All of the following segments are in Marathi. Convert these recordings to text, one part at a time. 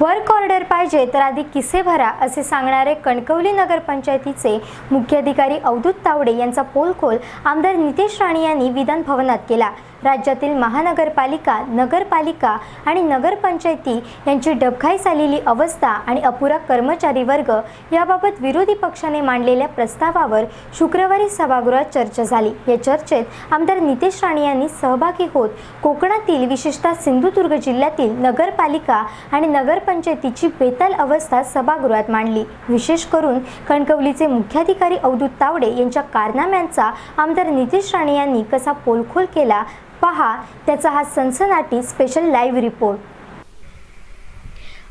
वर्क ऑर्डर पाहिजे तर आधी किसे भरा असे सांगणारे कणकवली नगरपंचायतीचे मुख्याधिकारी अवधूत तावडे यांचा पोलखोल आमदार नितेश राणे यांनी विधान भवनात केला. राज्यातील महानगरपालिका नगरपालिका आणि नगरपंचायती यांची डबघाई झालेली अवस्था आणि अपुरा कर्मचारी वर्ग याबाबत विरोधी पक्षाने मांडलेल्या प्रस्तावावर शुक्रवारी सभागृहात चर्चा झाली. या चर्चेत आमदार नितेश राणे यांनी सहभागी होत कोकणातील विशेषतः सिंधुदुर्ग जिल्ह्यातील नगरपालिका आणि नगरपंचायतीची बेताल अवस्था सभागृहात मांडली. विशेष करून कणकवलीचे मुख्याधिकारी अवधूत तावडे यांच्या कारनाम्यांचा आमदार नितेश राणे यांनी कसा पोलखोल केला पहा त्याचा हा सनसनाटी स्पेशल लाईव्ह रिपोर्ट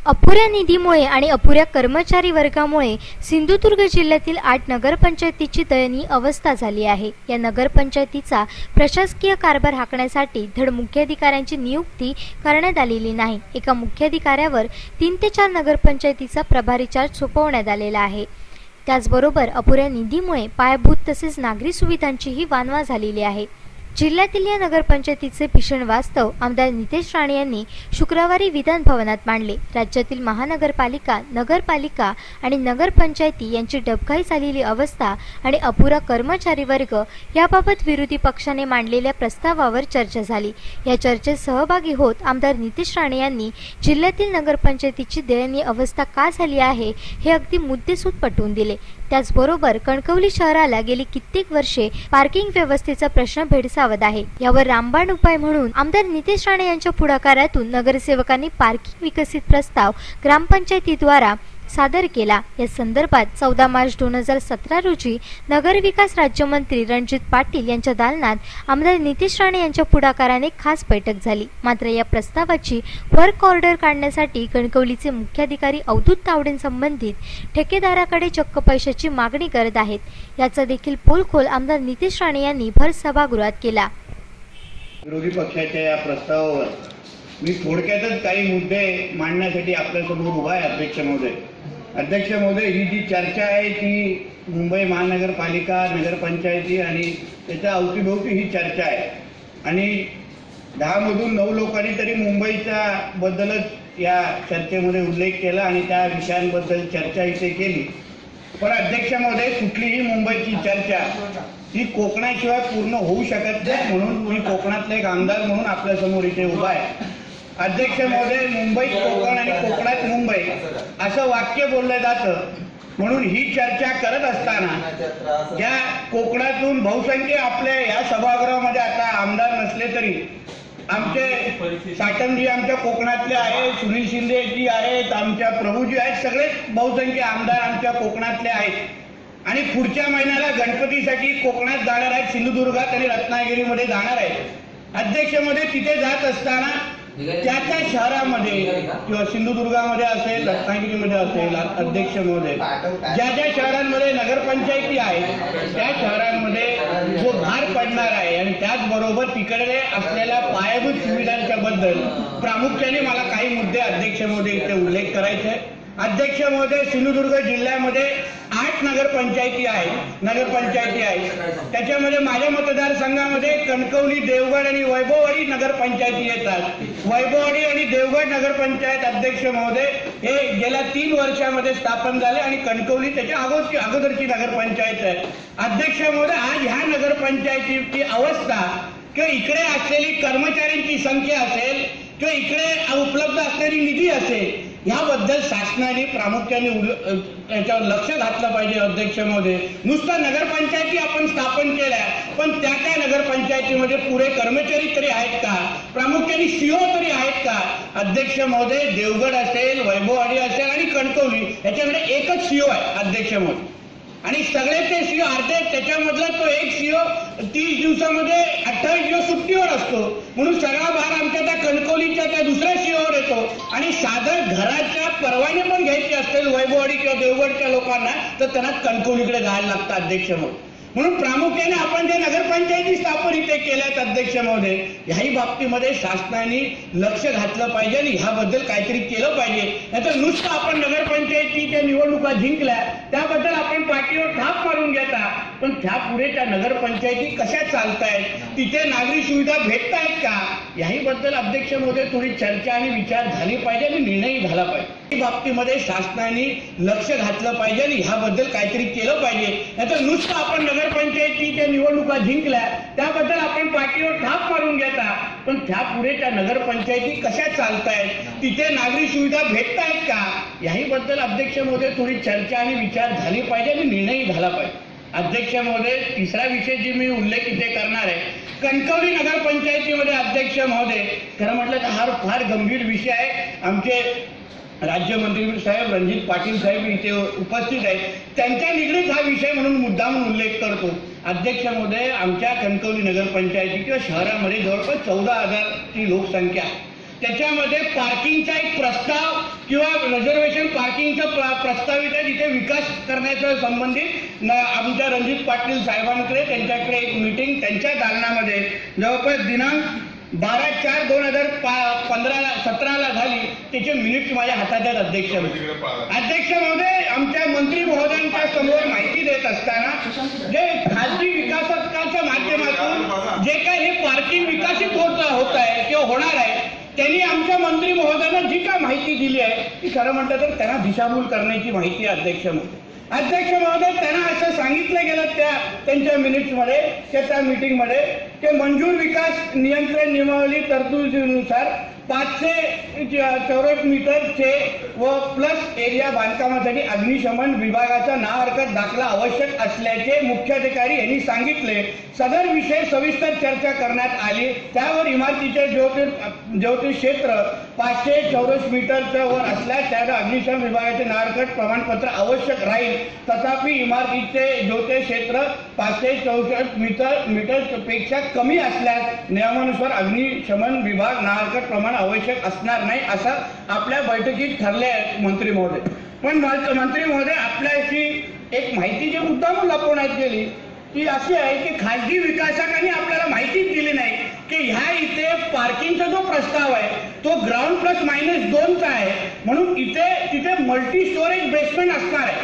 अपुऱ्या निधीमुळे आणि अपुऱ्या कर्मचारी वर्गामुळे सिंधुदुर्ग जिल्ह्यातील आठ नगरपंचायतीची दयनीय अवस्था झाली आहे. या नगरपंचायतीचा प्रशासकीय कारभार हाकण्यासाठी धड मुख्याधिकाऱ्यांची नियुक्ती करण्यात आलेली नाही. एका मुख्याधिकाऱ्यावर तीन ते चार नगरपंचायतीचा प्रभारी चार्ज सोपवण्यात आलेला आहे. त्याचबरोबर अपुऱ्या निधीमुळे पायाभूत तसेच नागरी सुविधांचीही वानवा झालेली आहे. जिल्ह्यातील या नगरपंचायतीचे भीषण वास्तव आमदार नितेश राणे यांनी शुक्रवारी विधान भवनात मांडले. राज्यातील महानगरपालिका नगरपालिका आणि नगरपंचायती यांची डबघाई झालेली अवस्था आणि अपुरा कर्मचारी वर्ग याबाबत विरोधी पक्षाने मांडलेल्या प्रस्तावावर चर्चा झाली. या चर्चेत सहभागी होत आमदार नितेश राणे यांनी जिल्ह्यातील नगरपंचायतीची दयनीय अवस्था का झाली आहे हे अगदी मुद्देसूद पटवून दिले. त्याचबरोबर कणकवली शहराला गेली कित्येक वर्षे पार्किंग व्यवस्थेचा प्रश्न भेडसावत आहे. यावर रामबाण उपाय म्हणून आमदार नितेश राणे यांच्या पुढाकारातून नगरसेवकांनी पार्किंग विकसित प्रस्ताव ग्रामपंचायतीद्वारा सादर केला. या संदर्भात चौदा मार्च दोन हजार सतरा रोजी नगरविकास राज्यमंत्री रणजित पाटील यांच्या दालनात आमदार नितेश राणे यांच्या पुढाकाराने खास बैठक झाली. मात्र या प्रस्तावाची वर्क ऑर्डर काढण्यासाठी कणकवलीचे मुख्याधिकारी अवधूत तावडेंसंबंधित ठेकेदाराकडे चक्क पैशाची मागणी करत आहेत. याचा देखील पोलखोल आमदार नितेश राणे यांनी भर सभागृहात केला. विरोधी पक्षाच्या या प्रस्तावावर मी थोडक्यातच काही मुद्दे मांडण्यासाठी आपल्यासमोर उभा आहे अध्यक्ष महोदय अध्यक्ष महोदय ही जी चर्चा आहे ती मुंबई महानगरपालिका नगरपंचायती आणि त्याच्या अवतीभोवती ही चर्चा आहे. आणि दहामधून नऊ लोकांनी तरी मुंबईच्या बद्दलच या चर्चेमध्ये उल्लेख केला आणि त्या विषयांबद्दल चर्चा इथे केली. पण अध्यक्ष महोदय कुठलीही मुंबईची चर्चा ही कोकणाशिवाय पूर्ण होऊ शकत नाही म्हणून मी कोकणातला एक आमदार म्हणून आपल्यासमोर इथे उभा आहे. अध्यक्ष महोदय मुंबईत कोकण आणि कोकणात मुंबई असं वाक्य बोललं जातं. म्हणून ही चर्चा करत असताना ज्या कोकणातून बहुसंख्य आपल्या या सभागृहामध्ये आता आमदार नसले तरी आमचे साटमजी आमच्या कोकणातले आहेत सुनील शिंदे जी आहेत आमच्या प्रभूजी आहेत सगळे बहुसंख्य आमदार आमच्या कोकणातले आहेत. आणि पुढच्या महिन्याला गणपतीसाठी कोकणात जाणार आहेत सिंधुदुर्गात आणि रत्नागिरीमध्ये जाणार आहेत. अध्यक्षमध्ये तिथे जात असताना त्या त्या शहरामध्ये किंवा सिंधुदुर्गामध्ये असेल रत्नागिरीमध्ये असेल अध्यक्ष महोदय ज्या ज्या शहरांमध्ये नगरपंचायती आहेत त्या शहरांमध्ये जो भार पडणार आहे आणि त्याचबरोबर तिकडे असलेल्या पायाभूत सुविधांच्या बद्दल प्रामुख्याने मला काही मुद्दे अध्यक्ष महोदय इथे उल्लेख करायचे अध्यक्ष महोदय सिंधुदुर्ग जिल्ह्यामध्ये आठ नगरपंचायती आहेत नगरपंचायती आहेत त्याच्यामध्ये माझ्या मतदारसंघामध्ये कणकवली देवगड आणि वैभववाडी नगरपंचायती येतात. वैभववाडी आणि देवगड नगरपंचायत अध्यक्ष महोदय हे गेल्या तीन वर्षामध्ये स्थापन झाले आणि कणकवली त्याच्या अगोदरची अगोदरची नगरपंचायत आहे. अध्यक्ष महोदय आज ह्या नगरपंचायतीची अवस्था किंवा इकडे असलेली कर्मचाऱ्यांची संख्या असेल किंवा इकडे उपलब्ध असलेली निधी असेल याबद्दल शासनाने प्रामुख्याने याच्यावर लक्ष घातलं पाहिजे अध्यक्ष महोदय नुसतं नगरपंचायती आपण स्थापन केल्या पण त्या त्या नगरपंचायतीमध्ये पुरे कर्मचारी तरी आहेत का? प्रामुख्याने सीओ तरी आहेत का? अध्यक्ष महोदय देवगड असेल वैभववाडी असेल आणि कणकवली याच्याकडे एकच सीओ आहे अध्यक्ष महोदय. आणि सगळे ते सीओ अर्धे त्याच्यामधला तो एक सीओ तीस दिवसामध्ये अठ्ठावीस दिवस सुट्टीवर असतो. म्हणून सगळा भार आमच्या त्या कणकवलीच्या त्या दुसऱ्या सीओवर येतो. आणि साधं घराच्या परवाने पण घ्यायचे असतील वैभववाडी किंवा देवगडच्या लोकांना तर त्यांना कणकवलीकडे जायला लागतं अध्यक्ष म्हणून. म्हणून प्रामुख्याने आपण जे नगरपंचायती स्थापन इथे केल्यात अध्यक्ष महोदय ह्याही बाबतीमध्ये शासनाने लक्ष घातलं पाहिजे आणि ह्याबद्दल काहीतरी केलं पाहिजे. नाहीतर नुसतं आपण नगरपंचायतीच्या निवडणुका जिंकल्या त्याबद्दल आपण पाठीवर थाप मारून घेता. पण त्या पुढे त्या नगरपंचायती कशा चालतायत? तिथे नागरी सुविधा भेटतायत का? याही बद्दल अध्यक्ष महोदय थोडी चर्चा आणि विचार झाली पाहिजे आणि निर्णय झाला पाहिजे. या बाबतीमध्ये शासनाने लक्ष घातलं पाहिजे आणि ह्याबद्दल काहीतरी केलं पाहिजे. नाहीतर नुसतं आपण नगरपंचायतीच्या निवडणुका जिंकल्या त्याबद्दल आपण पाठीवर थाप मारून घेता. पण त्या पुढे त्या नगरपंचायती कशा चालतायत? तिथे नागरी सुविधा भेटतायत का? याही बद्दल अध्यक्ष महोदय थोडी चर्चा आणि विचार झाली पाहिजे आणि निर्णय झाला पाहिजे. अध्यक्ष महोदय तिसरा विषय जी मी उल्लेख इथे करणार आहे कणकवली नगरपंचायतीमध्ये अध्यक्ष महोदय खरं म्हटलं तर हा फार गंभीर विषय आहे. आमचे राज्यमंत्री साहेब रणजित पाटील साहेब इथे उपस्थित आहेत. त्यांच्या निगडीत हा विषय म्हणून मुद्दाम उल्लेख करतो. अध्यक्ष महोदय आमच्या कणकवली नगरपंचायती किंवा शहरामध्ये जवळपास चौदा हजारची लोकसंख्या आहे. त्याच्यामध्ये पार्किंगचा एक प्रस्ताव किंवा रिझर्वेशन पार्किंगचा प्र- प्रस्तावित आहे तिथे विकास करण्याच्या संबंधित आमच्या रणजित पाटील साहेबांकडे त्यांच्याकडे एक मीटिंग त्यांच्या दालनामध्ये. जवळपास दिनांक बारा चार दोन हजार पंधराला सतराला झाली. त्याचे मिनिट्स माझ्या हातात आहेत अध्यक्ष. अध्यक्ष महोदय आमच्या मंत्री महोदयांच्या समोर माहिती देत असताना जे खाजगी विकासकाच्या माध्यमातून जे काही हे पार्किंग विकसित होत होत आहे किंवा होणार आहे त्यांनी आमच्या मंत्री महोदयांना जी काय माहिती दिली आहे ती खरं म्हटलं तर त्यांना दिशाभूल करण्याची माहिती अध्यक्ष महोदय अध्यक्ष महोदय त्यांना असं सांगितलं गेलं त्या त्यांच्या मिनिट्समध्ये त्या त्या मिटिंगमध्ये की मंजूर विकास नियंत्रण नियमावली तरतुदीनुसार पाचशे चौरस मीटरचे व प्लस एरिया बांधकामासाठी अग्निशमन विभागाचा ना हरकत दाखला आवश्यक असल्याचे मुख्याधिकारी यांनी सांगितले. सदर विषय सविस्तर चर्चा करण्यात आली. त्यावर इमारतीचे ज्योतिष ज्योतिष क्षेत्र पाचशे चौरस मीटरच्या वर असल्यास त्याला अग्निशमन विभागाचे नारकट प्रमाणपत्र आवश्यक राहील. तथापि इमारतीचे ज्योतिष क्षेत्र पाचशे चौसष्ट मीटर मीटरपेक्षा कमी असल्यास नियमानुसार अग्निशमन विभाग नारकट प्रमाण आवश्यक असणार नाही असं आपल्या बैठकीत ठरले मंत्री महोदय. पण मंत्री महोदय आपल्याशी एक माहिती जी मुद्दाम लपवण्यात गेली ती अशी आहे की खाजगी विकासकांनी आपल्याला माहितीच दिली नाही की ह्या इथे पार्किंगचा जो प्रस्ताव आहे तो ग्राउंड प्लस मायनस दोनचा आहे. म्हणून इथे तिथे मल्टी स्टोरेज बेसमेंट असणार आहे.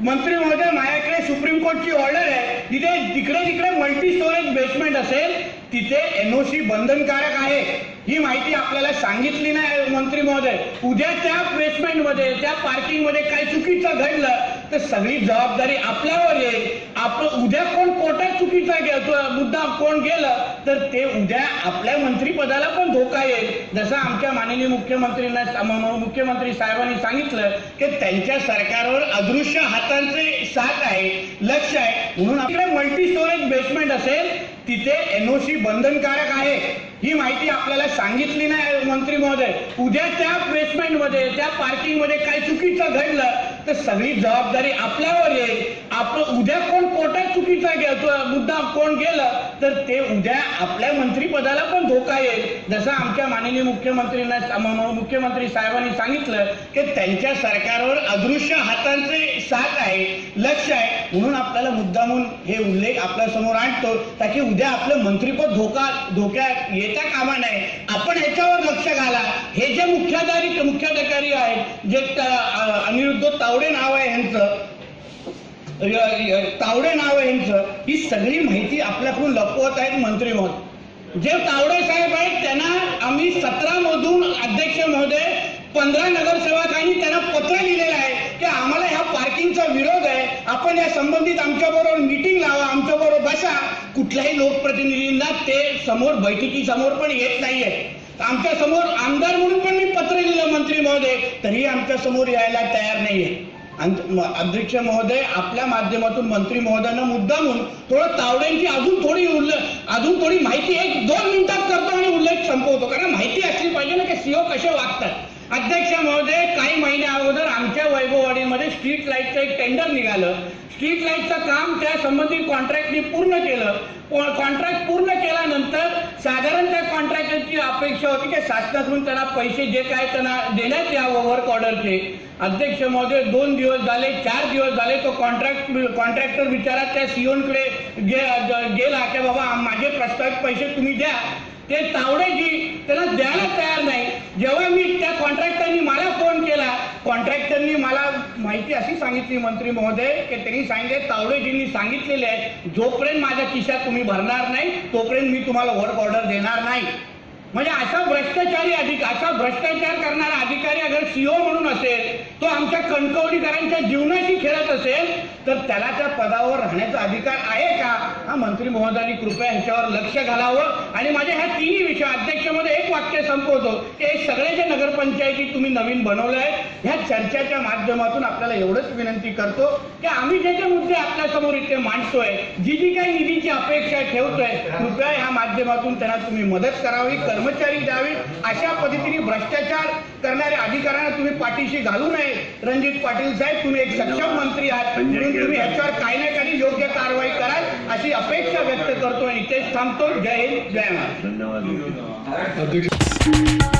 मंत्री महोदय माझ्याकडे सुप्रीम कोर्टची ऑर्डर आहे. तिथे जिकडे जिकडे मल्टी स्टोरेज बेसमेंट असेल तिथे एनओसी बंधनकारक आहे. ही माहिती आपल्याला सांगितली नाही मंत्री महोदय उद्या त्या बेसमेंटमध्ये त्या पार्किंगमध्ये काही चुकीचं घडलं तर सगळी जबाबदारी आपल्यावर येईल. आपण उद्या कोण कोर्टात चुकीचा गे- मुद्दा कोण गेलं तर ते उद्या आपल्या मंत्रीपदाला पण धोका येईल. जसं आमच्या माननीय मुख्यमंत्रींना मुख्यमंत्री साहेबांनी सांगितलं की त्यांच्या सरकारवर अदृश्य हातांचे साथ आहे लक्ष आहे. म्हणून आपल्या मल्टी स्टोरेज बेसमेंट असेल तिथे एनओसी बंधनकारक आहे. ही माहिती आपल्याला सांगितली नाही मंत्री महोदय. उद्या त्या बेसमेंटमध्ये त्या पार्किंगमध्ये काही चुकीचं घडलं तर सगळी जबाबदारी आपल्यावर येईल आपलं उद्या कोण कोर्टात चुकीचा मुद्दा कोण गेलं तर ते उद्या आपल्या मंत्रीपदाला पण धोका येईल. जसं आमच्या माननीय मुख्यमंत्रींना मुख्यमंत्री साहेबांनी सांगितलं की त्यांच्या सरकारवर अदृश्य हातांचे साथ आहे लक्ष आहे. म्हणून आपल्याला मुद्दामून हे उल्लेख आपल्यासमोर आणतो ताकी उद्या आपलं मंत्रीपद धोका धोक्यात येता कामा नये. आपण ह्याच्यावर लक्ष घाला. हे जे मुख्याधारी मुख्याधिकारी आहेत जे अनिरुद्ध तावडे नाव आहे यांचं तावडे नाव यांचं. ही सगळी माहिती आपल्याकडून लपवत आहेत मंत्री महोदय जे तावडे साहेब आहेत त्यांना आम्ही सतरा मधून अध्यक्ष महोदय पंधरा नगरसेवकांनी त्यांना पत्र लिहिलेलं आहे की आम्हाला ह्या पार्किंगचा विरोध आहे. आपण या संबंधित आमच्या बरोबर मिटिंग लावा आमच्या बरोबर बसा. कुठल्याही लोकप्रतिनिधींना ते समोर बैठकी समोर पण येत नाहीये. आमच्यासमोर आमदार म्हणून पण मी पत्र लिहिलं मंत्री महोदय. तरी आमच्यासमोर यायला तयार नाहीये. अध्यक्ष महोदय आपल्या माध्यमातून मंत्री महोदयांना मुद्दामून थोडं तावड्यांची अजून थोडी उल्लेख अजून थोडी माहिती एक दोन मिनिटात करतो आणि उल्लेख संपवतो. कारण माहिती असली पाहिजे ना की सीओ कसे वागतात. अध्यक्ष महोदय काही महिन्या अगोदर आमच्या वैभववाडीमध्ये स्ट्रीट लाईटचं एक टेंडर निघालं. स्ट्रीट लाईटचं काम त्या संबंधित कॉन्ट्रॅक्टनी पूर्ण केलं. कॉन्ट्रॅक्ट पूर्ण केल्यानंतर अपेक्षा होती की शासनाकडून त्यांना पैसे जे काय त्यांना देण्यात यावं वर्क ऑर्डरचे अध्यक्ष महोदय दोन दिवस झाले चार दिवस झाले तो कॉन्ट्रॅक्ट कॉन्ट्रॅक्टर विचारात त्या सीओनकडे गेला की बाबा माझे प्रस्तावित पैसे तुम्ही द्या. ते तावडेजी त्याला द्यायला तयार नाही. जेव्हा मी त्या कॉन्ट्रॅक्टरनी मला फोन केला कॉन्ट्रॅक्टरनी मला माहिती अशी सांगितली मंत्री महोदय की त्यांनी सांगितले तावडेजींनी सांगितलेले आहे जोपर्यंत माझ्या खिशात तुम्ही भरणार नाही तोपर्यंत मी तुम्हाला वर्क ऑर्डर देणार नाही. म्हणजे असा भ्रष्टाचारी अधिकारी असा भ्रष्टाचार करणारा अधिकारी अगर सीओ म्हणून असेल तो आमच्या कणकवलीकरांच्या जीवनाशी खेळत असेल तर त्याला त्या पदावर राहण्याचा अधिकार आहे का? हा मंत्री महोदयांनी कृपया ह्याच्यावर लक्ष घालावं. आणि माझ्या ह्या तिन्ही विषय अध्यक्षामध्ये एक वाक्य संपवतो. की हे सगळे जे नगरपंचायती तुम्ही नवीन बनवलं आहे ह्या चर्चेच्या माध्यमातून आपल्याला एवढंच विनंती करतो की आम्ही जे जे मुद्दे आपल्यासमोर इथे मांडतोय जी जी काही निधीची अपेक्षा ठेवतोय कृपया ह्या माध्यमातून त्यांना तुम्ही मदत करावी कर्मचारी द्यावी अशा पद्धतीने भ्रष्टाचार करणाऱ्या अधिकाऱ्यांना तुम्ही पाठीशी घालू नये. रणजित पाटील साहेब तुम्ही एक सक्षम मंत्री आहात. म्हणून तुम्ही ह्याच्यावर काही ना काही योग्य कारवाई कराल अशी अपेक्षा व्यक्त करतो आणि इथेच थांबतो. जय हिंद जय महाराष्ट्र. धन्यवाद.